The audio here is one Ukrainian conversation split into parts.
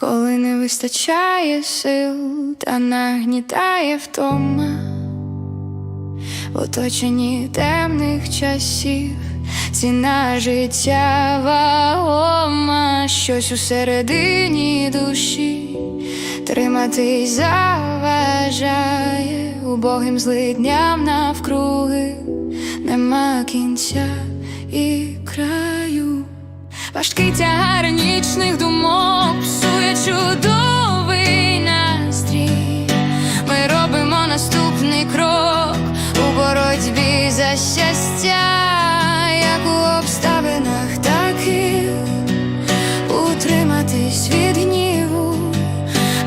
коли не вистачає сил, та нагнітає втома, в оточенні темних часів, ціна життя вагома, щось у середині душі, триматись заважає. Убогим злидням навкруги, нема кінця і краю. Важкий тягар нічних думок псує чудовий настрій. Ми робимо наступний крок у боротьбі за щастя, як у обставинах таких утриматись від гніву,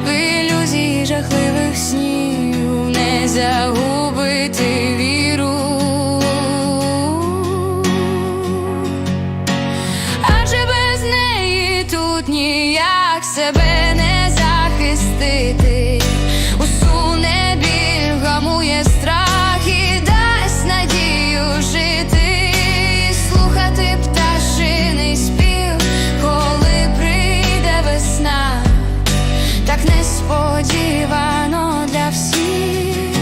в ілюзії жахливих снів, не загубити тут ніяк себе не захистити, усуне біль, гамує страх і дасть надію жити, слухати пташиний спів, коли прийде весна, так несподівано для всіх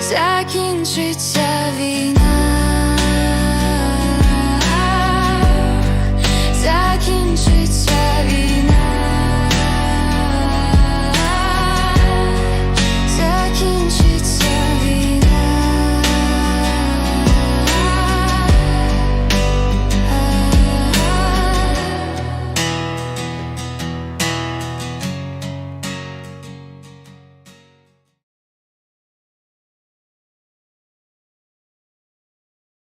закінчиться війна.